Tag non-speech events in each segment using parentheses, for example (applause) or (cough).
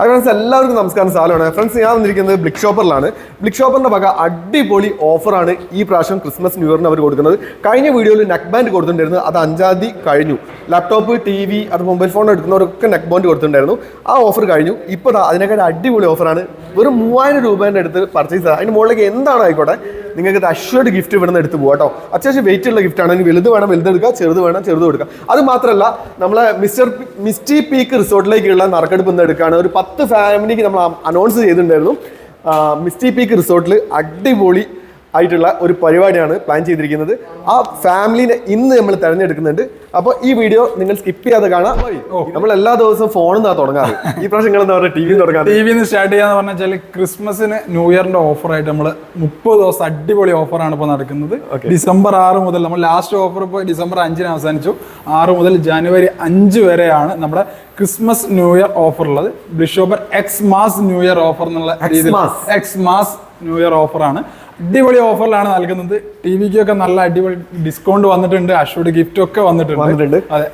അത് ഫ്രണ്ട്സ് എല്ലാവർക്കും നമസ്കാരം. സാലമാണ് ഫ്രണ്ട്സ് ഞാൻ വന്നിരിക്കുന്നത് ബ്ലിക് ഷോപ്പറിലാണ് ബ്ലിക് ഷോപ്പറിന്റെ വക അടിപൊളി ഓഫറാണ് ഈ പ്രാവശ്യം ക്രിസ്മസ് ന്യൂ ഇയറിന് അവർ കൊടുക്കുന്നത്. കഴിഞ്ഞ വീഡിയോയിൽ നെക്ക് ബാൻഡ് കൊടുത്തിട്ടുണ്ടായിരുന്നു. അത് അഞ്ചാം തീയതി കഴിഞ്ഞു. ലാപ്ടോപ്പ് ടി വി അത് മൊബൈൽ ഫോൺ എടുക്കുന്നവരൊക്കെ നെക്ക് ബാൻഡ് കൊടുത്തിട്ടുണ്ടായിരുന്നു. ആ ഓഫർ കഴിഞ്ഞു. ഇപ്പോൾ അതിനേക്കാൾ അടിപൊളി ഓഫറാണ് വെറും മൂവായിരം രൂപേന്റെ അടുത്ത് പർച്ചേസ് അതിന് മുകളിലേക്ക് എന്താണ് ആയിക്കോട്ടെ? നിങ്ങൾക്ക് അഷ്വർഡ് ഗിഫ്റ്റ് ഇവിടെ നിന്ന് എടുത്ത് പോകാം കേട്ടോ അത്യാവശ്യം വെയിറ്റ് ഉള്ള ഗിഫ്റ്റ് ഇനി വലുത് വേണം വലുത് എടുക്കുക. ചെറുത് വേണം ചെറുത് കൊടുക്കുക. അത് മാത്രമല്ല നമ്മളെ മിസ്റ്റർ മിസ്റ്റി പീക്ക് റിസോർട്ടിലേക്കുള്ള നറുക്കെടുപ്പ് എടുക്കുകയാണ്. ഒരു പത്ത് ഫാമിലിക്ക് നമ്മൾ അനൗൺസ് ചെയ്തിട്ടുണ്ടായിരുന്നു. മിസ്റ്റി പീക്ക് റിസോർട്ടിൽ അടിപൊളി ആയിട്ടുള്ള ഒരു പരിപാടിയാണ് പ്ലാൻ ചെയ്തിരിക്കുന്നത്. ആ ഫാമിലിനെ ഇന്ന് നമ്മൾ തിരഞ്ഞെടുക്കുന്നുണ്ട്. അപ്പോൾ ഈ വീഡിയോ നിങ്ങൾ സ്കിപ്പ് ചെയ്യാതെ കാണാം. നമ്മൾ എല്ലാ ദിവസവും ഫോണിൽ നിന്നാണ് തുടങ്ങാറ്. ഈ പ്രാവശ്യം നിങ്ങൾ എന്താ പറയുക ടി വി തുടങ്ങാറ്? ടി വിന്ന് സ്റ്റാർട്ട് ചെയ്യാന്ന് പറഞ്ഞാൽ ക്രിസ്മസിന് ന്യൂ ഇയറിന്റെ ഓഫർ ആയിട്ട് നമ്മൾ മുപ്പത് ദിവസം അടിപൊളി ഓഫറാണ് ഇപ്പോൾ നടക്കുന്നത്. ഡിസംബർ ആറ് മുതൽ നമ്മൾ ലാസ്റ്റ് ഓഫർ ഇപ്പോൾ ഡിസംബർ അഞ്ചിന് അവസാനിച്ചു. ആറ് മുതൽ ജനുവരി അഞ്ച് വരെയാണ് നമ്മുടെ ക്രിസ്മസ് ന്യൂ ഇയർ ഓഫർ ഉള്ളത്. Bishopper Xmas new year offer എന്നുള്ള രീതിയിൽ എക്സ് മാസ് ന്യൂ ഇയർ ഓഫറാണ് അടിപൊളി ഓഫറിലാണ് നൽകുന്നത്. ടി വിക്കൊക്കെ നല്ല അടിപൊളി ഡിസ്കൗണ്ട് വന്നിട്ടുണ്ട്. അഷൂഡ് ഗിഫ്റ്റ് ഒക്കെ വന്നിട്ടുണ്ട്. അതെ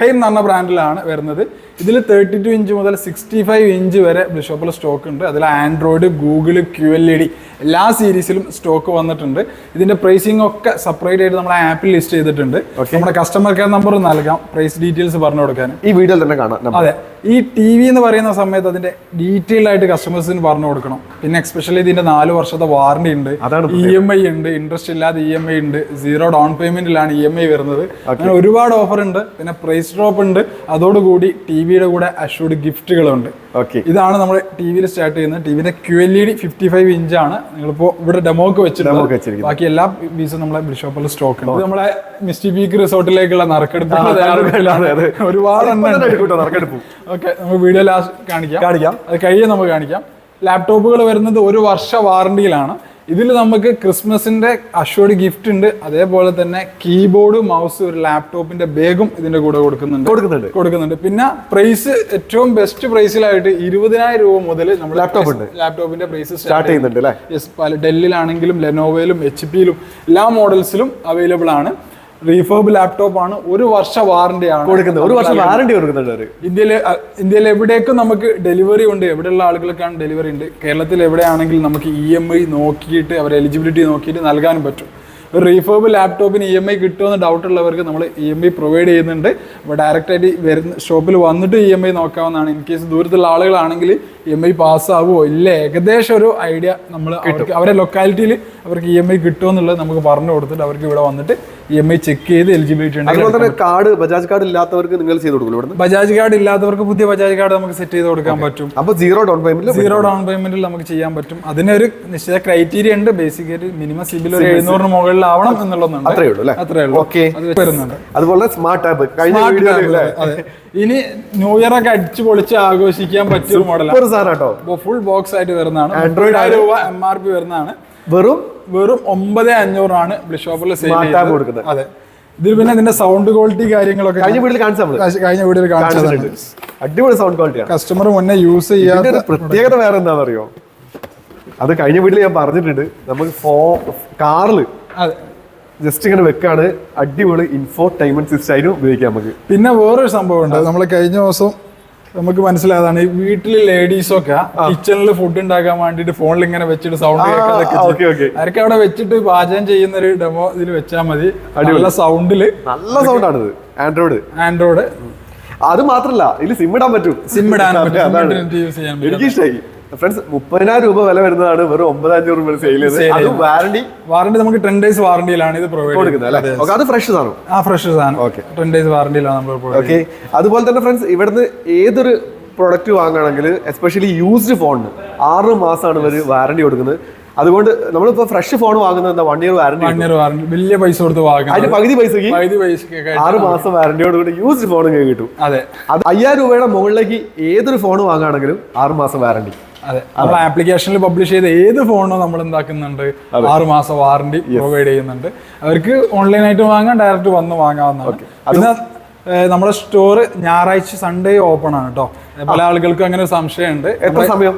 ഹെയിം എന്ന് പറഞ്ഞ ബ്രാൻഡിലാണ് വരുന്നത്. ഇതിൽ തേർട്ടി ടു ഇഞ്ച് മുതൽ സിക്സ്റ്റി ഫൈവ് ഇഞ്ച് വരെ ബ്ലിഷോപ്പിൽ സ്റ്റോക്ക് ഉണ്ട്. അതിൽ Android Google Q L E D എല്ലാ സീരീസിലും സ്റ്റോക്ക് വന്നിട്ടുണ്ട്. ഇതിന്റെ പ്രൈസിംഗ് ഒക്കെ സെപ്പറേറ്റ് ആയിട്ട് നമ്മൾ ആപ്പിൽ ലിസ്റ്റ് ചെയ്തിട്ടുണ്ട്. നമ്മുടെ കസ്റ്റമർ കെയർ നമ്പർ നൽകാം പ്രൈസ് ഡീറ്റെയിൽസ് പറഞ്ഞു കൊടുക്കാൻ. ഈ വീഡിയോ തന്നെ കാണാം അതെ. ഈ ടി വി എന്ന് പറയുന്ന സമയത്ത് അതിന്റെ ഡീറ്റെയിൽ ആയിട്ട് കസ്റ്റമേഴ്സിന് പറഞ്ഞു കൊടുക്കണം. പിന്നെ എക്സ്പെഷ്യലി ഇതിന്റെ നാല് വർഷത്തെ വാറണ്ടി ഉണ്ട്. ഇ എം ഐ ഉണ്ട് ഇൻട്രസ്റ്റ് ഇല്ലാതെ ഇ എം ഐ ഉണ്ട് സീറോ ഡൗൺ പേയ്മെന്റിലാണ് ഇ എം ഐ വരുന്നത്. അങ്ങനെ ഒരുപാട് ഓഫർ ഉണ്ട്. പിന്നെ പ്രൈസ് ഡ്രോപ്പ് ഉണ്ട്. അതോടുകൂടി ടി വിയുടെ കൂടെ അഷൂർഡ് ഗിഫ്റ്റുകളുണ്ട്. ഓക്കെ. ഇതാണ് നമ്മൾ ടി വിയിൽ സ്റ്റാർട്ട് ചെയ്യുന്നത് ടി വിന്റെ Q L E D fifty five inch ആണ് നിങ്ങളിപ്പോ ഇവിടെ ഡെമോക്ക് വെച്ചിട്ടുണ്ട്. ബാക്കി എല്ലാ പീസും നമ്മളെ ബിഷോപ്പിൽ സ്റ്റോക്ക് ഉണ്ട്. നമ്മളെ മിസ്റ്റി പീക്ക് റിസോർട്ടിലേക്കുള്ള നറുക്കെടുപ്പ്. (laughs) ഒരുപാട് ഓക്കെ നമുക്ക് വീഡിയോ ലാസ്റ്റ് കാണിക്കാം. കാണിക്കാം. അത് കഴിയെ നമുക്ക് കാണിക്കാം. ലാപ്ടോപ്പുകൾ വരുന്നത് ഒരു വർഷ വാറണ്ടിയിലാണ് ഇതിൽ നമുക്ക് ക്രിസ്മസിന്റെ അഷ്വർഡ് ഗിഫ്റ്റ് ഉണ്ട്. അതേപോലെ തന്നെ കീബോർഡ് മൗസ് ഒരു ലാപ്ടോപ്പിന്റെ ബാഗും ഇതിന്റെ കൂടെ കൊടുക്കുന്നുണ്ട്. കൊടുക്കുന്നുണ്ട്. കൊടുക്കുന്നുണ്ട്. പിന്നെ പ്രൈസ് ഏറ്റവും ബെസ്റ്റ് പ്രൈസിലായിട്ട് ഇരുപതിനായിരം രൂപ മുതൽ നമ്മൾ ലാപ്ടോപ്പ് ഉണ്ട്. ലാപ്ടോപ്പിന്റെ പ്രൈസ് സ്റ്റാർട്ട് ചെയ്യുന്നുണ്ട്. അല്ലേ? യെസ് പല ഡെല്ലിലാണെങ്കിലും ലെനോവയിലും എച്ച് പിയിലും എല്ലാ മോഡൽസിലും അവൈലബിൾ ആണ്. റീഫേബ് ലാപ്ടോപ്പ് ആണ് ഒരു വർഷ വാറണ്ടി ആണ്. കൊടുക്കുന്നത്. ഒരു വർഷം വാറണ്ടി കൊടുക്കുന്നുണ്ട് അവർ. ഇന്ത്യയിൽ ഇന്ത്യയിൽ എവിടേക്കും നമുക്ക് ഡെലിവറി ഉണ്ട്. എവിടെയുള്ള ആളുകൾക്കാണ് ഡെലിവറി ഉണ്ട്. കേരളത്തിൽ എവിടെയാണെങ്കിലും നമുക്ക് ഇ എം ഐ നോക്കിയിട്ട് അവർ എലിജിബിലിറ്റി നോക്കിയിട്ട് നൽകാനും പറ്റും. ഒരു റീഫേബ് ലാപ്ടോപ്പിന് ഇ എം ഐ കിട്ടുമെന്ന് ഡൗട്ട് ഉള്ളവർക്ക് നമ്മൾ ഇ എം ഐ പ്രൊവൈഡ് ചെയ്യുന്നുണ്ട്. അപ്പോൾ ഡയറക്റ്റായിട്ട് വരുന്ന ഷോപ്പിൽ വന്നിട്ട് ഇ എം ഐ നോക്കാവുന്നതാണ്. ഇൻ കേസ് ദൂരത്തുള്ള ആളുകളാണെങ്കിൽ ഇ എം ഐ പാസ്സാവുമോ ഇല്ല? ഏകദേശം ഒരു ഐഡിയ നമ്മൾ അവർക്ക് അവരെ ലൊക്കാലിറ്റിയിൽ അവർക്ക് ഇ എം ഐ കിട്ടുമെന്നുള്ളത് നമുക്ക് പറഞ്ഞു കൊടുത്തിട്ട് അവർക്ക് ഇവിടെ വന്നിട്ട് ഇ എം ഐ ചെക്ക് ചെയ്ത് എലിജിബിലിറ്റി ഉണ്ട് കാർഡ് ബജാജ് കാർഡ് ഇല്ലാത്തവർക്ക് നിങ്ങൾ ചെയ്ത് കൊടുക്കും ബജാജ് കാർഡ് ഇല്ലാത്തവർക്ക് പുതിയ ബജാജ് കാർഡ് നമുക്ക് സെറ്റ് ചെയ്ത് കൊടുക്കാൻ പറ്റും. അപ്പോൾ zero down payment zero down പേയ്മെന്റിൽ നമുക്ക് ചെയ്യാൻ പറ്റും. അതിനൊരു നിശ്ചിത ക്രൈറ്റീരിയ ഉണ്ട്. ബേസിക്കലി മിനിമം സിബിൽ ഒരു എഴുന്നൂറിന് മുകളിലാവണം എന്നുള്ളതാണ് അത്രേ ഉള്ളൂ അത്രേ ഉള്ളൂ. ഓക്കെ വരുന്നുണ്ട് അതുപോലെ സ്മാർട്ട് ആപ്പ് കഴിഞ്ഞ ഇനി ന്യൂ ഇയർ ഒക്കെ അടിച്ചു പൊളിച്ച് ആഘോഷിക്കാൻ പറ്റിയ മോഡലാണ് സാധനം കേട്ടോ ഫുൾ ബോക്സ് ആയിട്ട് വരുന്നതാണ്. ആൻഡ്രോയിഡ് രൂപ എം ആർ പി വരുന്നതാണ്. വെറും വെറും ഒമ്പത് അഞ്ഞൂറാണ് ബ്ലിഷോപ്പിൽ സെയിൽ കൊടുക്കുന്നത്. അതെ. ഇതിൽ പിന്നെ ഇതിന്റെ സൗണ്ട് ക്വാളിറ്റി കാര്യങ്ങളൊക്കെ കഴിഞ്ഞ വീട്ടിൽ കഴിഞ്ഞ വീഡിയോയിൽ കാണിച്ചതാണ്. അടിപൊളി സൗണ്ട് ക്വാളിറ്റി കസ്റ്റമർ മുന്നേ യൂസ് ചെയ്യാത്ത പ്രത്യേകത വേറെ എന്താണെന്ന് അറിയോ അത് കഴിഞ്ഞ വീട്ടിൽ ഞാൻ പറഞ്ഞിട്ടുണ്ട്. നമുക്ക് ഫോ കാറിൽ ജസ്റ്റ് ഇങ്ങനെ വെക്കാണ്. അടിപൊളി ഇൻഫോർടൈൻമെന്റ് സിസ്റ്റം ആയിട്ട് ഉപയോഗിക്കാം നമുക്ക്. പിന്നെ വേറൊരു സംഭവം ഉണ്ട് നമ്മൾ കഴിഞ്ഞ ദിവസം നമുക്ക് മനസ്സിലായതാണ്. ഈ വീട്ടിൽ ലേഡീസൊക്കെ കിച്ചണിൽ ഫുഡ് ഉണ്ടാക്കാൻ വേണ്ടിട്ട് ഫോണിൽ ഇങ്ങനെ വെച്ചിട്ട് സൗണ്ട് അവർക്ക് അവിടെ വെച്ചിട്ട് പാചകം ചെയ്യുന്ന ഒരു ഡെമോ ഇതിൽ വെച്ചാൽ മതി നല്ല സൗണ്ടിൽ നല്ല സൗണ്ട് ആണ് ആൻഡ്രോയിഡ് ആൻഡ്രോയിഡ് അത് മാത്രല്ല ഇതിൽ സിം ഇടാൻ പറ്റും. സിം ഇടാൻ (laughs) പറ്റും. എനിക്ക് ഇഷ്ടമായി ഫ്രണ്ട്സ് മുപ്പതിനായിരം രൂപ വില വരുന്നതാണ് വെറും ഒമ്പതായിരം രൂപ സെയിൽ അത് വാറണ്ടി വാറണ്ടി നമുക്ക് ടെൻ ഡേയ്സ് വാറണ്ടിയിലാണ് ഇത് പ്രൊവൈഡ് കൊടുക്കുന്നത് അല്ലേ? ഓക്കെ അത് ഫ്രഷ് സാധനം. ആ ഫ്രഷ് സാധനം. ഓക്കെ ടെൻ ഡേയ്സ് വാറണ്ടിയിലാണ് നമ്മൾ ഓക്കെ അതുപോലെ തന്നെ ഫ്രണ്ട്സ് ഇവിടുന്ന് ഏതൊരു പ്രൊഡക്റ്റ് വാങ്ങുകയാണെങ്കിൽ എസ്പെഷ്യലി യൂസ്ഡ് ഫോണിന് ആറ് മാസമാണ് ഇവർ വാറണ്ടി കൊടുക്കുന്നത്. അതുകൊണ്ട് നമ്മളിപ്പോ ഫ്രഷ് ഫോൺ വാങ്ങുന്നത് എന്താ? One year warranty one year warranty വലിയ പൈസ കൊടുത്ത് വാങ്ങാം അതിന്റെ പകുതി പൈസക്ക് പകുതി പൈസക്കൊക്കെ ആറ് മാസം വാറണ്ടിയോട് കൂടി യൂസ്ഡ് ഫോൺ കിട്ടും. അതെ. അത് അയ്യായിരം രൂപയുടെ മുകളിലേക്ക് ഏതൊരു ഫോൺ വാങ്ങുകയാണെങ്കിലും ആറ് മാസം വാറണ്ടി അതെ. നമ്മൾ ആപ്ലിക്കേഷനിൽ പബ്ലിഷ് ചെയ്ത ഏത് ഫോണോ നമ്മൾ എന്താക്കുന്നുണ്ട്? ആറ് മാസം വാറണ്ടി പ്രൊവൈഡ് ചെയ്യുന്നുണ്ട്. അവർക്ക് ഓൺലൈനായിട്ട് വാങ്ങാം ഡയറക്റ്റ് വന്ന് വാങ്ങാവുന്നതാണ്. പിന്നെ നമ്മുടെ സ്റ്റോർ ഞായറാഴ്ച സൺഡേ ഓപ്പൺ ആണ് കേട്ടോ പല ആളുകൾക്കും അങ്ങനെ ഒരു സംശയമുണ്ട്. എത്ര സമയം?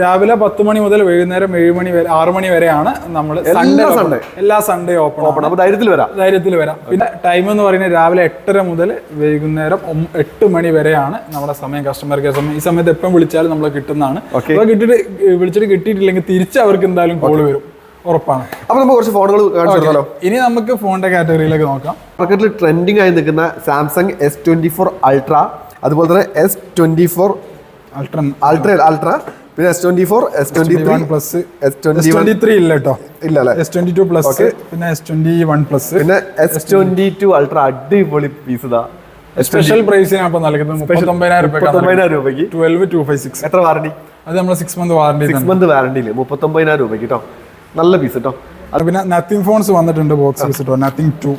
രാവിലെ പത്ത് മണി മുതൽ വൈകുന്നേരം ഏഴ് മണി വരെ ആറ് മണി വരെയാണ് നമ്മൾ സൺഡേ സൺഡേ എല്ലാ സൺഡേ ഓപ്പൺ ഓപ്പൺ അപ്പോൾ ധൈര്യത്തിൽ വരാം. ധൈര്യത്തിൽ വരാം. പിന്നെ ടൈം എന്ന് പറയുന്നത് രാവിലെ എട്ടര മുതൽ വൈകുന്നേരം എട്ട് മണി വരെയാണ് നമ്മുടെ സമയം കസ്റ്റമർ കെയർ സമയം. ഈ സമയത്ത് എപ്പം വിളിച്ചാലും നമ്മൾ കിട്ടുന്നതാണ്. അപ്പോൾ കിട്ടിയിട്ട് വിളിച്ചിട്ട് കിട്ടിയിട്ടില്ലെങ്കിൽ തിരിച്ച് അവർക്ക് എന്തായാലും കോൾ വരും. ഉറപ്പാണ്. അപ്പൊ നമുക്ക് കുറച്ച് ഫോണുകൾ കാണിച്ചോ ഇനി നമുക്ക് ഫോണിന്റെ കാറ്റഗറിയിലേക്ക് നോക്കാം. മാർക്കറ്റിൽ ട്രെൻഡിങ് ആയി നിൽക്കുന്ന Samsung S twenty four ultra അതുപോലെ തന്നെ S twenty four ultra ultra പിന്നെ S twenty four S twenty one plus S twenty twenty three ഇല്ല കേട്ടോ. ഇല്ല അല്ലേ എസ് ട്വന്റി ടു പ്ലസ് പിന്നെ എസ് ട്വന്റി വൺ പ്ലസ് പിന്നെ എസ് ട്വന്റി ടു അൾട്ര അടിപൊളി പീസ് ഇതാ. സ്പെഷ്യൽ പ്രൈസിനാണ് ഇപ്പൊ നൽകുന്നത് മുപ്പത്തൊമ്പതിനായിരം മുപ്പത്തൊമ്പതിനായിരം രൂപയ്ക്ക്? ട്വൽവ് ടു ഫൈവ് സിക്സ് എത്ര വാറണ്ടി അത് നമ്മൾ six month warranty six month വാറണ്ടിയിൽ മുപ്പത്തൊമ്പതിനായിരം രൂപയ്ക്ക് കേട്ടോ നല്ല പീസ് കേട്ടോ പിന്നെ നത്തിങ് ഫോൺസ് വന്നിട്ടുണ്ട് ബോക്സ് കേട്ടോ നത്തിങ് ടു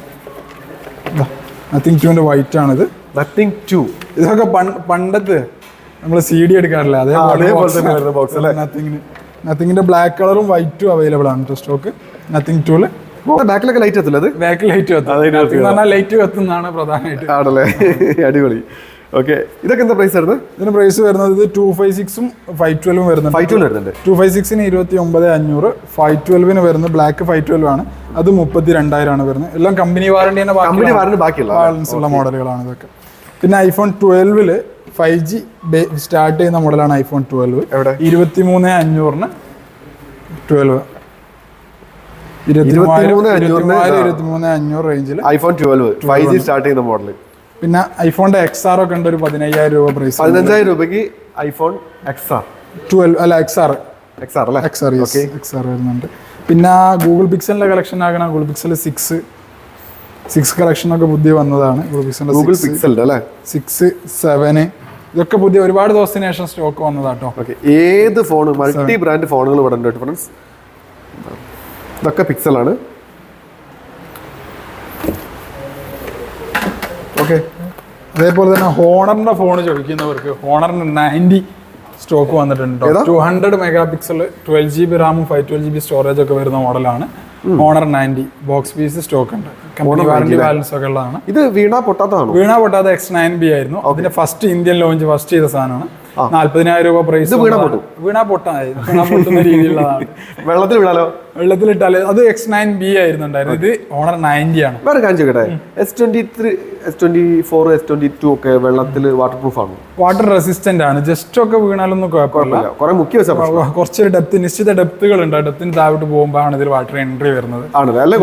നത്തിങ് ടുവിന്റെ വൈറ്റ് ആണിത്. നത്തിങ് ടു ഇതൊക്കെ പണ്ട് പണ്ടത്തെ നമ്മൾ സി ഡി എടുക്കാറില്ല? അതേപോലെ തന്നെ വരുന്ന ബോക്സ് അല്ലേ? നത്തിങ്ങിന് നത്തിങ്ങിന്റെ ബ്ലാക്ക് കളറും വൈറ്റും അവൈലബിൾ ആണ് സ്റ്റോക്ക് നത്തിങ് ടൂൽ ബാക്കിലൊക്കെ ലൈറ്റ് എത്തില്ല അത്? ബാക്ക് ലൈറ്റ് കത്തും ലൈറ്റ് കത്തുന്നതാണ് പ്രധാനമായിട്ട്. ആണല്ലേ? (laughs) അടിപൊളി. ഓക്കെ ഇതൊക്കെ എന്താ പ്രൈസ് ആയിരുന്നു ഇതിന് പ്രൈസ് വരുന്നത് ടു ഫൈവ് സിക്സും ഫൈവ് ട്വൽവും വരുന്നുണ്ട്. ഫൈവ് ട്വൽവ് വരുന്നുണ്ട്. ടു ഫൈവ് സിക്സിന് ഇരുപത്തി ഒമ്പത് അഞ്ഞൂറ്. ഫൈവ് ട്വൽവിന് വരുന്നത് ബ്ലാക്ക് ഫൈവ് ട്വൽവ് ആണ്. അത് മുപ്പത്തി രണ്ടായിരമാണ് വരുന്നത്. എല്ലാം കമ്പനി വാറണ്ടി തന്നെ കമ്പനി വാറണ്ടി ബാക്കിയുള്ള ബാലൻസ് ഉള്ള മോഡലുകളാണ് ഇതൊക്കെ. പിന്നെ ഐഫോൺ ട്വൽവിൽ ഫൈവ് ജി സ്റ്റാർട്ട് ചെയ്യുന്ന മോഡലാണ് ഐഫോൺ ട്വൽവ് എവിടെ? ഇരുപത്തി മൂന്ന് അഞ്ഞൂറിന് ട്വൽവ് ഇരുപത്തിമൂന്ന് അഞ്ഞൂറിന് ഇരുപത്തി മൂന്ന് അഞ്ഞൂറ് റേഞ്ചിൽ iPhone twelve five G start ചെയ്യുന്ന മോഡൽ പിന്നെ ഐഫോണിന്റെ എക്സ് ആർ ഒക്കെ ഉണ്ട് ഒരു പതിനയ്യായിരം രൂപ പ്രൈസ് പതിനഞ്ചായിരം രൂപയ്ക്ക് ഐഫോൺ എക്സ് ആർ ട്വൽവ് അല്ല എക്സ് ആർ എക്സ് ആർ അല്ലേ? എക്സ് ആർ എക്സ് ആർ വരുന്നുണ്ട്. പിന്നെ ഗൂഗിൾ പിക്സലിന്റെ കളക്ഷൻ ആകണം Google Pixel six six collection ഒക്കെ പുതിയ വന്നതാണ്. ഗൂഗിൾ പിക്സൽ സിക്സ് സെവന് ഇതൊക്കെ പുതിയ ഒരുപാട് ദിവസത്തിന് ശേഷം സ്റ്റോക്ക് വന്നതാട്ടോ. ഓക്കെ ഏത് ഫോൺ മൾട്ടി ബ്രാൻഡ് ഫോണുകൾ ഇവിടെ ഉണ്ട് ഫ്രണ്ട്സ് ഇതൊക്കെ പിക്സലാണ് ഓക്കെ അതേപോലെ തന്നെ ഹോണറിന്റെ ഫോൺ ചോദിക്കുന്നവർക്ക് ഹോണറിന്റെ നയന്റി സ്റ്റോക്ക് വന്നിട്ടുണ്ട്? Two hundred mega pixel twelve G B റാമും five twelve G B storage ഒക്കെ വരുന്ന മോഡലാണ് Honor ninety box piece stock ഉണ്ട്. വാറണ്ടി ബാലൻസ് ഒക്കെ ഉള്ളതാണ്. ഇത് വീണ പൊട്ടാത്തതാണ്? വീണ പൊട്ടാത്ത എക്സ് നയൻ ബി ആയിരുന്നു. അതിന്റെ ഫസ്റ്റ് ഇന്ത്യൻ ലോഞ്ച് ഫസ്റ്റ് ചെയ്ത സാധനമാണ്. നാല്പതിനായിരം രൂപ പ്രൈസ് വീണാ പൊട്ടും? വീണ പൊട്ടുന്ന രീതിയിലുള്ളതാണ്. (laughs) വെള്ളത്തിൽ വീണാലോ? വെള്ളത്തിലിട്ടാൽ അത് എക്സ് നയൻ ബി ആയിരുന്നു ഇത് ഓണർ നയന്റി ആണ്. വേറെ കാണിച്ചു കേട്ടെ S twenty three S twenty four S twenty two ഒക്കെ വെള്ളത്തിൽ വാട്ടർ പ്രൂഫ് ആണ്? വാട്ടർ റെസിസ്റ്റന്റ് ആണ്. ജസ്റ്റ് ഒക്കെ വീണാലൊന്നും കുഴപ്പമില്ല. കുറെ മുഖ്യ കുറച്ച് ഡെപ്ത് നിശ്ചിത ഡെപ്തുകൾ ഉണ്ട് ഡെപ്തിന് താഴോട്ട് പോകുമ്പോഴാണ് ഇതിൽ വാട്ടർ എൻട്രി വരുന്നത്.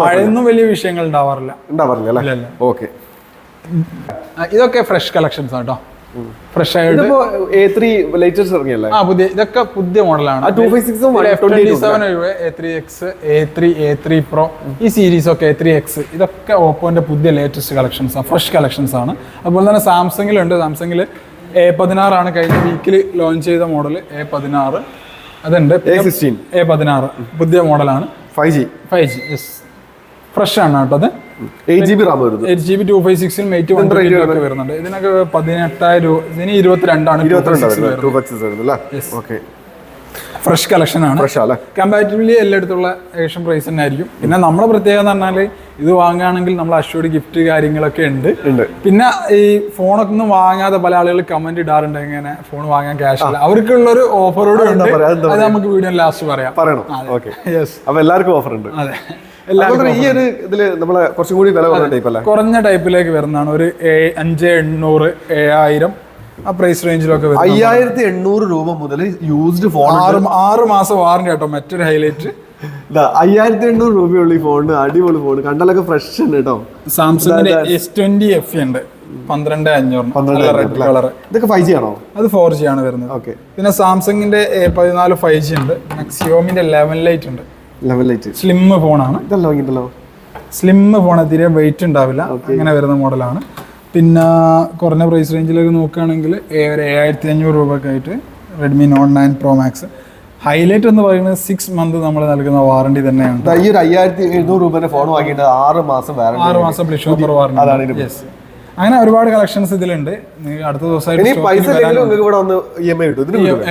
മഴയൊന്നും വലിയ വിഷയങ്ങൾ ഉണ്ടാവാറില്ല. ഉണ്ടാവാറില്ല. ഓക്കെ. ഇതൊക്കെ ഫ്രഷ് കളക്ഷൻസ് ആണ് കേട്ടോ ഫ്രഷ് ആയിട്ട് എ ത്രീ ലേറ്റസ്റ്റ് ഇറങ്ങിയല്ലേ? ആ പുതിയ ഇതൊക്കെ പുതിയ മോഡലാണ്. ആ 256 ഉം 128 A three X A three A three pro ഈ സീരീസ് ഒക്കെ എ ത്രീ എക്സ് ഇതൊക്കെ ഓപ്പോന്റെ പുതിയ ലേറ്റസ്റ്റ് കളക്ഷൻസ് ആണ് ഫ്രഷ് കളക്ഷൻസ് ആണ്. അതുപോലെ തന്നെ സാംസങ്ങിലുണ്ട്. സാംസങ്ങിൽ എ പതിനാറാണ് കഴിഞ്ഞ വീക്കിൽ ലോഞ്ച് ചെയ്ത മോഡൽ എ പതിനാറ്. അതുണ്ട്. എ പതിനാറ്. പുതിയ മോഡലാണ്. Five G five G yes fresh ആണ് കേട്ടോ അത്. എയ്റ്റ് ജി ബി റാം വരുന്നത്. Eight G B two five സിക്സിലും eight one ഒക്കെ വരുന്നുണ്ട്. ഇതിനൊക്കെ പതിനെട്ടായിരം രൂപ ഇതിന് ഇരുപത്തിരണ്ടാണ് ഇരുപത്തിരണ്ട് ഫ്രഷ് കളക്ഷൻ ആണ്. കമ്പാരിറ്റീവ്ലി എല്ലായിടത്തുള്ള ഏഷ്യൻ പ്രൈസ് തന്നെ ആയിരിക്കും. പിന്നെ നമ്മുടെ പ്രത്യേകത എന്ന് പറഞ്ഞാൽ ഇത് വാങ്ങുകയാണെങ്കിൽ നമ്മൾ അഷ്യൂർഡ് ഗിഫ്റ്റ് കാര്യങ്ങളൊക്കെ ഉണ്ട്. പിന്നെ ഈ ഫോണൊക്കെ ഒന്നും വാങ്ങാതെ പല ആളുകൾ കമന്റ് ഇടാറുണ്ട് ഇങ്ങനെ ഫോൺ വാങ്ങാൻ ക്യാഷ് ഇല്ല. അവർക്കുള്ള ഒരു ഓഫറോട് ഉണ്ട്. അത് നമുക്ക് വീഡിയോ ലാസ്റ്റ് പറയാം. പറയണം? അപ്പൊ എല്ലാവർക്കും ഓഫർ ഉണ്ട്. അതെ. ഈ ഒരു ഇതിൽ നമ്മളെ കുറച്ചും കൂടി വില കുറഞ്ഞ ടൈപ്പ് അല്ലേ? കുറഞ്ഞ ടൈപ്പിലേക്ക് വരുന്നതാണ്. ഒരു അഞ്ച് എണ്ണൂറ് ഏഴായിരം ആ പ്രൈസ് റേഞ്ചിലൊക്കെ വരും അയ്യായിരത്തി എണ്ണൂറ് രൂപ മുതൽ യൂസ്ഡ് ഫോൺ ആറ് ആറ് മാസം വാറണ്ടി കേട്ടോ മറ്റൊരു ഹൈലൈറ്റ് അയ്യായിരത്തി എണ്ണൂറ് രൂപയുള്ള ഈ ഫോണ് അടിപൊളി ഫോൺ കണ്ടാലൊക്കെ ഫ്രഷ് ഉണ്ട് കേട്ടോ. സാംസങ്ങിന്റെ എസ് ട്വന്റി എഫ് ഉണ്ട്. പന്ത്രണ്ട് അഞ്ഞൂറ് റെഡ് കളർ ഇതൊക്കെ ഫൈവ് ജി ആണോ? അത് ഫോർ ജി ആണ് വരുന്നത്. ഓക്കെ പിന്നെ സാംസങ്ങിന്റെ പതിനാല് ഫൈവ് ജി ഉണ്ട്. സിയോമിന്റെ ലെവൻ ലൈറ്റ് ഉണ്ട്. ലെവൽ ലൈറ്റ് സ്ലിം ഫോണാണ് ഇതല്ല സ്ലിം ഫോൺ തീരെ വെയിറ്റ് ഉണ്ടാവില്ല. അങ്ങനെ വരുന്ന മോഡലാണ്. പിന്നെ കുറഞ്ഞ പ്രൈസ് റേഞ്ചിലേക്ക് നോക്കുകയാണെങ്കിൽ ഒരു ഏഴായിരത്തി അഞ്ഞൂറ് രൂപയൊക്കെ ആയിട്ട് Redmi Note nine pro max highlight എന്ന് പറയുന്നത് സിക്സ് മന്ത് നമ്മൾ നൽകുന്ന വാറണ്ടി തന്നെയാണ്. ഈ ഒരു അയ്യായിരത്തി എഴുന്നൂറ് രൂപയുടെ ഫോൺ വാങ്ങിയിട്ട് ആറ് മാസം ആറ് മാസം അതാണ് വാറണ്ടി യെസ് അങ്ങനെ ഒരുപാട് കളക്ഷൻസ് ഇതിലുണ്ട്. അടുത്ത ദിവസമായിട്ട് പൈസ ഇവിടെ വന്ന് ഇ എം ഐ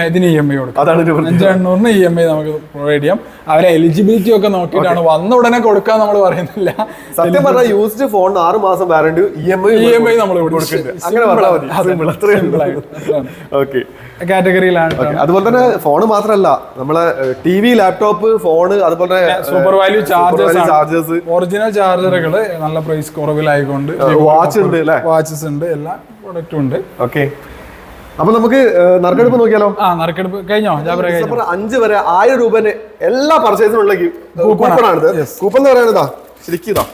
ഇതിന് ഇ എം ഐ കൊടുക്കും. അഞ്ച് എണ്ണൂറിന് ഇ എം ഐ നമുക്ക് പ്രൊവൈഡ് ചെയ്യാം. അവരെ എലിജിബിലിറ്റി ഒക്കെ നോക്കിയിട്ടാണ്. വന്ന ഉടനെ കൊടുക്കാൻ നമ്മൾ പറയുന്നില്ല. സത്യം പറഞ്ഞാൽ യൂസ്ഡ് ഫോൺ ആറ് മാസം warranty E M I E M I നമ്മൾ കൊടുക്കുന്നുണ്ട് അങ്ങനെ പറഞ്ഞാൽ മതി. ഓക്കെ കാറ്റഗറിയിലാണ് അതുപോലെ തന്നെ ഫോണ് മാത്രമല്ല നമ്മളെ ടി വി ലാപ്ടോപ്പ് ഫോണ് അതുപോലെ തന്നെ super value chargers chargers original ചാർജറുകൾ നല്ല പ്രൈസ് കുറവിലായിക്കൊണ്ട് വാച്ച് ഉണ്ട് അല്ലേ? വാച്ചസ് ഉണ്ട് എല്ലാ പ്രൊഡക്റ്റും ഉണ്ട്. ഓക്കെ അപ്പൊ നമുക്ക് നറുക്കെടുപ്പ് നോക്കിയാലോ? ആ നറുക്കെടുപ്പ് കഴിഞ്ഞോ? ഡിസംബർ അഞ്ച് വരെ ആയിരം രൂപന് എല്ലാ പർച്ചേസിനുള്ള Coupon ആണ്. കൂപ്പണാണിത് കൂപ്പൺ എന്ന് പറയുന്നത് ശരിക്കും ഇതാ.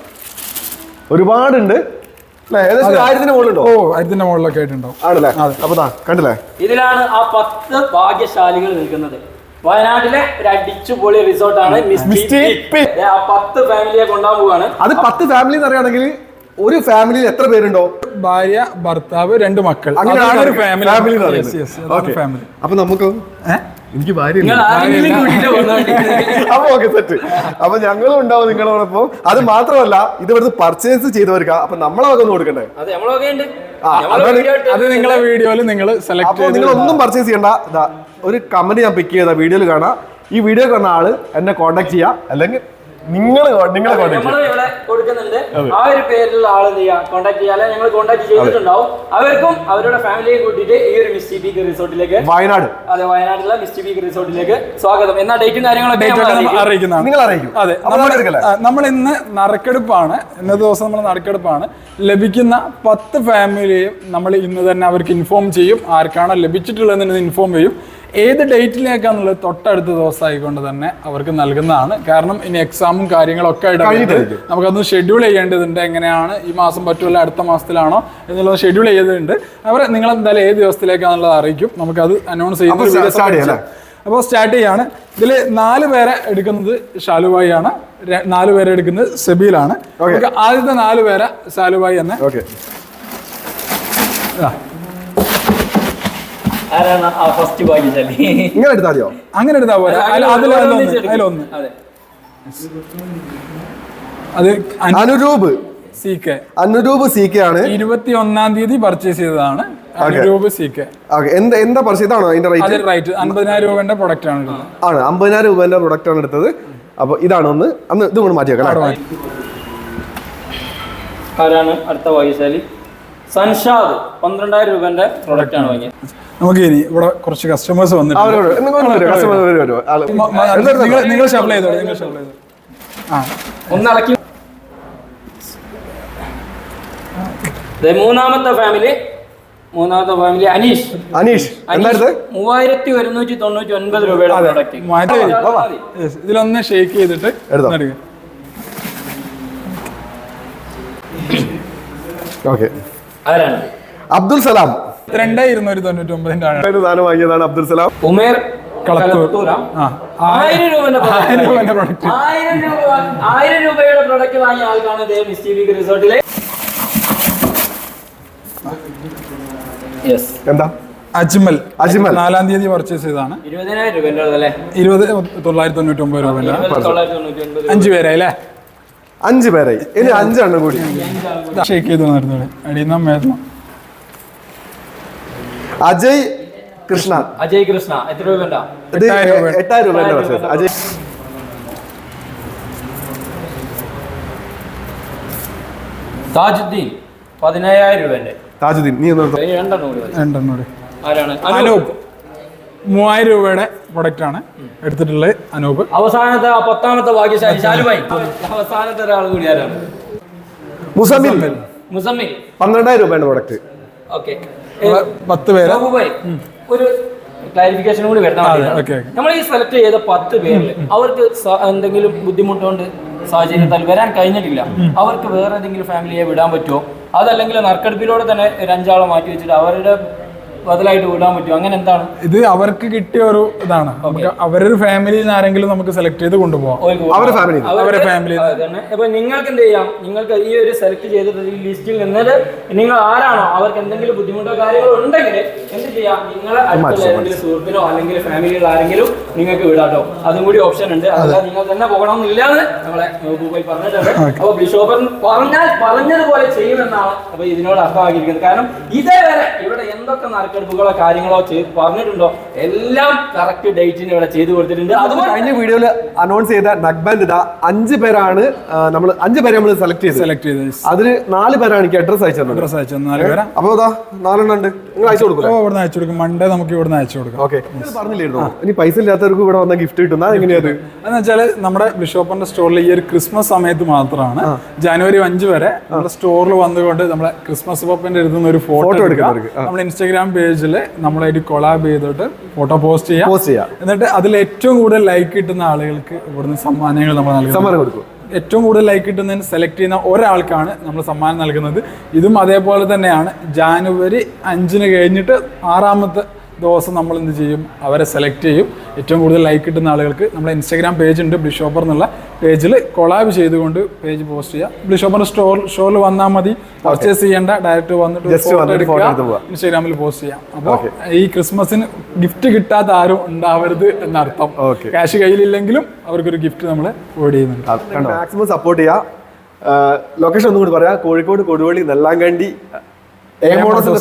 ഒരുപാടുണ്ട്. അല്ലേ? ഏകദേശം ആയിരത്തിന് മുകളിലുണ്ടോ? ഓ അതിന്റെ മുകളിലൊക്കെ ആയിട്ടുണ്ടാവും ആണല്ലേ? അപ്പൊ കണ്ടില്ലേ? ഇതിലാണ് ആ പത്ത് ഭാഗ്യശാലികൾ നിൽക്കുന്നത്. വയനാട്ടിലെ ഒരു അടിച്ചുപൊളി റിസോർട്ടാണ് ആ പത്ത് ഫാമിലിയെ പോവാണ്. അത് പത്ത് ഫാമിലി എന്ന് പറയുകയാണെങ്കിൽ ഒരു ഫാമിലിയിൽ എത്ര പേരുണ്ടോ? ഭാര്യ ഭർത്താവ് രണ്ട് മക്കൾ. അങ്ങനെയാണ്. ഫാമിലി അപ്പൊ നമുക്ക് എനിക്ക് ഭാര്യ. അപ്പൊ ഓക്കെ സെറ്റ് അപ്പൊ ഞങ്ങളും ഉണ്ടാവും നിങ്ങളോടൊപ്പം അത് മാത്രമല്ല ഇത് ഇവിടുന്ന് പർച്ചേസ് ചെയ്തവർക്ക് അപ്പൊ നമ്മളൊക്കെ വക ഒന്ന് കൊടുക്കണ്ടേ? അതെ നിങ്ങളെ വീഡിയോയിൽ നിങ്ങൾ സെലക്ട് അപ്പൊ നിങ്ങൾ ഒന്നും പർച്ചേസ് ചെയ്യണ്ട. ഇതാ ഒരു കമന്റ് ഞാൻ പിക്ക് ചെയ്ത വീഡിയോയിൽ കാണാം. ഈ വീഡിയോ കാണുന്ന ആൾ എന്നെ കോൺടാക്ട് ചെയ്യാം. അല്ലെങ്കിൽ നിങ്ങൾ നമ്മൾ ഇവിടെ കൊടുക്കുന്നുണ്ട്. ആ ഒരു പേരിലുള്ള എന്ത് ചെയ്യാം? കോൺടാക്ട് ചെയ്യാതെ ഞങ്ങൾ കോൺടാക്ട് ചെയ്തിട്ടുണ്ടാവും. അവർക്കും അവരുടെ ഫാമിലിയെ കൂട്ടിയിട്ട് ഈ ഒരു മിസ്റ്റി പീക്ക് റിസോർട്ടിലേക്ക് വയനാട്. അതെ വയനാട്ടിലെ മിസ്റ്റി പീക്ക് റിസോർട്ടിലേക്ക് സ്വാഗതം. എന്നാ ഡേറ്റും കാര്യങ്ങളും അറിയിക്കുന്നതാണ് നിങ്ങൾ അറിയിക്കും. അതെ നമ്മൾ നമ്മൾ ഇന്ന് നറുക്കെടുപ്പാണ്. ഇന്നത്തെ ദിവസം നമ്മൾ നറുക്കെടുപ്പാണ്. ലഭിക്കുന്ന പത്ത് ഫാമിലിയെയും നമ്മൾ ഇന്ന് തന്നെ അവർക്ക് ഇൻഫോം ചെയ്യും. ആർക്കാണോ ലഭിച്ചിട്ടുള്ളതെന്ന് ഇൻഫോം ചെയ്യും. ഏത് ഡേറ്റിലേക്കാന്നുള്ളത് തൊട്ടടുത്ത ദിവസമായിക്കൊണ്ട് തന്നെ അവർക്ക് നൽകുന്നതാണ്. കാരണം ഇനി എക്സാമും കാര്യങ്ങളൊക്കെ ആയിട്ട് നമുക്കൊന്ന് നമുക്കതൊന്ന് ഷെഡ്യൂൾ ചെയ്യേണ്ടതുണ്ട്. എങ്ങനെയാണ് ഈ മാസം പറ്റുമല്ല അടുത്ത മാസത്തിലാണോ എന്നുള്ളത് ഷെഡ്യൂൾ ചെയ്തിട്ടുണ്ട് അവർ നിങ്ങൾ എന്തായാലും ഏത് ദിവസത്തിലേക്കാന്നുള്ളത് അറിയിക്കും. നമുക്കത് അനൗൺസ് start അപ്പോൾ സ്റ്റാർട്ട് ചെയ്യാണ്. ഇതിൽ നാല് പേരെ എടുക്കുന്നത് ഷാലുബായി ആണ്. നാല് പേരെ എടുക്കുന്നത് സെബീലാണ്. ആദ്യത്തെ നാല് പേരെ ഷാലുബായി തന്നെ. ഓക്കെ ഇതാ. ആരാണ് ആ ഫസ്റ്റ് ഭാഗ്യശാലി ഇങ്ങനെ എടുത്താൽ മതിയോ അങ്ങനെ എടുത്താൽ പോലെ അതിലൊന്ന് അതെ. അത് Anuroop. C K. Anuroop C K ആണ്. ഇരുപത്തി ഒന്നാം തീയതി പർച്ചേസ് ചെയ്തതാണ് അനുരൂപ് സി കെ. എന്താ എന്താ പർച്ചേസ് ഇതാണോ അതിന്റെ റേറ്റ് റൈറ്റ് അൻപതിനായിരം രൂപന്റെ പ്രൊഡക്റ്റ് ആണ് ആണ്. അമ്പതിനായിരം രൂപേന്റെ പ്രൊഡക്റ്റ് ആണ് എടുത്തത്. അപ്പൊ ഇതാണ് ഒന്ന്. അന്ന് ഇത് കൊണ്ട് മാറ്റി വെക്കാം അല്ലേ? ആരാണ് അടുത്ത വായുശാലി സൻഷാദ്. പന്ത്രണ്ടായിരം രൂപന്റെ പ്രൊഡക്റ്റ് ആണ് വാങ്ങിയത്. നമുക്ക് ഇനി ഇവിടെ കുറച്ച് കസ്റ്റമേഴ്സ് വന്നിട്ടുണ്ട്. നിങ്ങൾ ഷഫിൾ ചെയ്തോ നിങ്ങൾ ഷഫിൾ ചെയ്തോ. ആ. ഒന്നിളക്കി. ദേ മൂന്നാമത്തെ ഫാമിലി മൂന്നാമത്തെ ഫാമിലി അനീഷ്. അനീഷ് മൂവായിരത്തി ഒരുന്നൂറ്റി തൊണ്ണൂറ്റി ഒൻപത് രൂപയുടെ ഇതിലൊന്ന് ഷേക്ക് ചെയ്തിട്ട്. ഓക്കെ ആരാണ്? അബ്ദുൽ സലാം. രണ്ട് ഇരുന്നൂറ്റി തൊണ്ണൂറ്റി ഒമ്പതിന്റെ ആണ് ഒരു സാധനം വാങ്ങിയതാണ് അബ്ദുൽ സലാം. ഉമേർ കളത്തൂർ. ആ ആയിരം രൂപന്റെ product. ആയിരം രൂപന്റെ പ്രൊഡക്റ്റ് രൂപ ആയിരം രൂപയുടെ പ്രോഡക്റ്റ് വാങ്ങിയ ആൾക്കാണ് ദേ മിസ്റ്റി റിസോർട്ടിലെ എന്താ? അജ്മൽ. അജ്മൽ. നാലാം തീയതി പർച്ചേസ് ചെയ്തതാണ്. ഇരുപതിനായിരം രൂപ അല്ലേ? ഇരുപത് തൊള്ളായിരത്തി തൊണ്ണൂറ്റി ഒമ്പത് രൂപ അഞ്ചു പേരായി അല്ലേ? അഞ്ച് പേരായി. ഇനി അഞ്ചെണ്ണം കൂടി. ഷേക്ക് ചെയ്തു നടന്നത് അടിയുന്ന മേത്തണം അജയ് കൃഷ്ണ. അജയ് കൃഷ്ണ. എത്ര രൂപ ഇത് എട്ടായിരം രൂപ. അജയ് താജുദ്ദീൻ പതിനയ്യായിരം രൂപന്റെ താജുദ്ദീൻ നീ രണ്ടെണ്ണം കൂടി ആരാണ്? അനൂപ്. മൂവായിരം രൂപയുടെ പ്രൊഡക്റ്റ് ആണ് എടുത്തിട്ടുള്ളത് അനൂപ്. അവസാനത്തെ പത്താമത്തെ ഭാഗ്യശാലി ശാലുഭായി അവസാനത്തെ ഒരാൾ കൂടി ആരാണ്? മുസമ്മിൽ. മുസമ്മിൽ. പന്ത്രണ്ടായിരം രൂപയുടെ പ്രൊഡക്റ്റ് ഓക്കെ. പത്ത് പേര്. ഒരു ക്ലാരിഫിക്കേഷൻ കൂടി okay. നമ്മൾ ഈ സെലക്ട് ചെയ്ത പത്ത് പേരിൽ അവർക്ക് എന്തെങ്കിലും ബുദ്ധിമുട്ടുകൊണ്ട് സാഹചര്യത്താൽ വരാൻ കഴിഞ്ഞിട്ടില്ല. അവർക്ക് വേറെ ഏതെങ്കിലും ഫാമിലിയെ വിടാൻ പറ്റുമോ? അതല്ലെങ്കിൽ നറുക്കെടുപ്പിലൂടെ തന്നെ ഒരു അഞ്ചാളെ മാറ്റി വെച്ചിട്ട് അവരുടെ ബദലായിട്ട് വിടാൻ പറ്റും അങ്ങനെ എന്താണ്? ഇത് അവർക്ക് കിട്ടിയ ഒരു ഇതാണ്. അവരൊരു ഫാമിലിയിൽ നിന്ന് ആരെങ്കിലും നമുക്ക് സെലക്ട് ചെയ്ത് കൊണ്ടുപോകാം അവരുടെ ഫാമിലി അവരെ family. തന്നെ അപ്പൊ നിങ്ങൾക്ക് എന്ത് ചെയ്യാം? നിങ്ങൾക്ക് ഈ ഒരു സെലക്ട് ചെയ്തിട്ടുള്ള ഈ ലിസ്റ്റിൽ നിന്നിട്ട് നിങ്ങൾ ആരാണോ? അവർക്ക് എന്തെങ്കിലും ബുദ്ധിമുട്ടോ കാര്യങ്ങളോ ഉണ്ടെങ്കിൽ എന്ത് ചെയ്യാം? നിങ്ങളെ അടുത്തുള്ള ഏതെങ്കിലും സുഹൃത്തിനോ അല്ലെങ്കിൽ ഫാമിലിയിൽ ആരെങ്കിലും നിങ്ങൾക്ക് വിടാട്ടോ അതും കൂടി ഓപ്ഷൻ ഉണ്ട്. അതല്ല നിങ്ങൾ തന്നെ പോകണമെന്നില്ല എന്ന് നമ്മളെ ഗൂഗിൾ പറഞ്ഞിട്ടുണ്ട്. (laughs) അപ്പൊ ബിഷോപ്പർ പറഞ്ഞാൽ പറഞ്ഞതുപോലെ ചെയ്യുമെന്നാണ് അപ്പൊ ഇതിനോട് അർത്ഥമാക്കിയിരിക്കുന്നത്. കാരണം ഇതേവരെ ഇവിടെ എന്തൊക്കെ നറുക്കെടുപ്പുകളോ കാര്യങ്ങളോ ചെയ്ത് പറഞ്ഞിട്ടുണ്ടോ? എല്ലാം കറക്റ്റ് ഡേറ്റിന് ഇവിടെ ചെയ്തു കൊടുത്തിട്ടുണ്ട്. അതുപോലെ കഴിഞ്ഞ വീഡിയോയിൽ അനൗൺസ് ചെയ്ത നഗ്ബാൻഡ് ഇതാ അഞ്ച് പേരാണ് നമ്മൾ അഞ്ച് പേരെ നമ്മൾ സെലക്ട് ചെയ്ത്. സെലക്ട് ചെയ്ത്. അതിന് നാല് പേരാണ് എനിക്ക് അഡ്രസ് അയച്ചത് അഡ്രസ് അയച്ചത് അയച്ചു നാല് പേരെ? അപ്പൊ അതാ നാലെണ്ണം ഉണ്ട്. നിങ്ങൾ അയച്ചു കൊടുക്കും ഓ ഇവിടുന്ന് അയച്ചു കൊടുക്കും. മൺഡേ നമുക്ക് ഇവിടുന്ന് അയച്ചു കൊടുക്കാം. ഓക്കെ പറഞ്ഞില്ലായിരുന്നു ഇനി പൈസ ഇല്ലാത്തവർക്ക് ഇവിടെ വന്ന ഗിഫ്റ്റ് കിട്ടുന്ന എങ്ങനെയത് എന്ന് വെച്ചാൽ നമ്മുടെ ബിഷോപ്പറിന്റെ സ്റ്റോറിൽ ഈ ഒരു ക്രിസ്മസ് സമയത്ത് മാത്രമാണ് ജനുവരി അഞ്ച് വരെ നമ്മുടെ സ്റ്റോറിൽ വന്നുകൊണ്ട് നമ്മുടെ ക്രിസ്മസ് പപ്പിന്റെ എഴുതുന്ന ഒരു ഫോട്ടോ എടുക്കുക. എടുക്കുന്നവർക്ക്, നമ്മുടെ ഇൻസ്റ്റാഗ്രാം പേജിൽ നമ്മളായിട്ട് കൊളാബ് ചെയ്തിട്ട് ഫോട്ടോ പോസ്റ്റ് ചെയ്യാം. പോസ്റ്റ് ചെയ്യാം. എന്നിട്ട് അതിൽ ഏറ്റവും കൂടുതൽ ലൈക്ക് കിട്ടുന്ന ആളുകൾക്ക് ഇവിടുന്ന് സമ്മാനങ്ങൾ നമ്മൾ സമ്മാനം കൊടുക്കും. ഏറ്റവും കൂടുതൽ ലൈക്ക് കിട്ടുന്നതിന് സെലക്ട് ചെയ്യുന്ന ഒരാൾക്കാണ് നമ്മൾ സമ്മാനം നൽകുന്നത്. ഇതും അതേപോലെ തന്നെയാണ്. ജാനുവരി അഞ്ചിന് കഴിഞ്ഞിട്ട് ആറാമത്തെ ദിവസം നമ്മൾ എന്ത് ചെയ്യും? അവരെ സെലക്ട് ചെയ്യും. ഏറ്റവും കൂടുതൽ ലൈക്ക് കിട്ടുന്ന ആളുകൾക്ക് നമ്മുടെ ഇൻസ്റ്റാഗ്രാം പേജ് ഉണ്ട് ബ്ലിഷോപ്പർ എന്നുള്ള പേജിൽ കൊളാബ് ചെയ്തുകൊണ്ട് പേജ് പോസ്റ്റ് ചെയ്യാം. ബ്ലിഷോപ്പറിന്റെ സ്റ്റോർ സ്റ്റോറിൽ വന്നാൽ മതി. പർച്ചേസ് ചെയ്യേണ്ട ഡയറക്റ്റ് വന്നിട്ട് ഇൻസ്റ്റാഗ്രാമിൽ പോസ്റ്റ് ചെയ്യാം. അപ്പോൾ ഈ ക്രിസ്മസിന് ഗിഫ്റ്റ് കിട്ടാത്ത ആരും ഉണ്ടാവരുത് എന്നർത്ഥം. Okay. ക്യാഷ് കയ്യിലില്ലെങ്കിലും അവർക്കൊരു ഗിഫ്റ്റ് നമ്മൾ പ്രൊവൈഡ് ചെയ്യുന്നുണ്ട്. മാക്സിമം സപ്പോർട്ട് ചെയ്യുക ലൊക്കേഷൻ ഒന്നും കൂടി പറയാം. കോഴിക്കോട് കൊടുവള്ളി നെല്ലാങ്കണ്ടി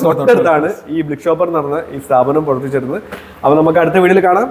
തൊട്ടടുത്താണ് ഈ ബ്ലിക് ഷോപ്പർ എന്ന് പറഞ്ഞ ഈ സ്ഥാപനം പ്രവർത്തിച്ചിരുന്നത്. അപ്പൊ നമുക്ക് അടുത്ത വീഡിയോയിൽ കാണാം.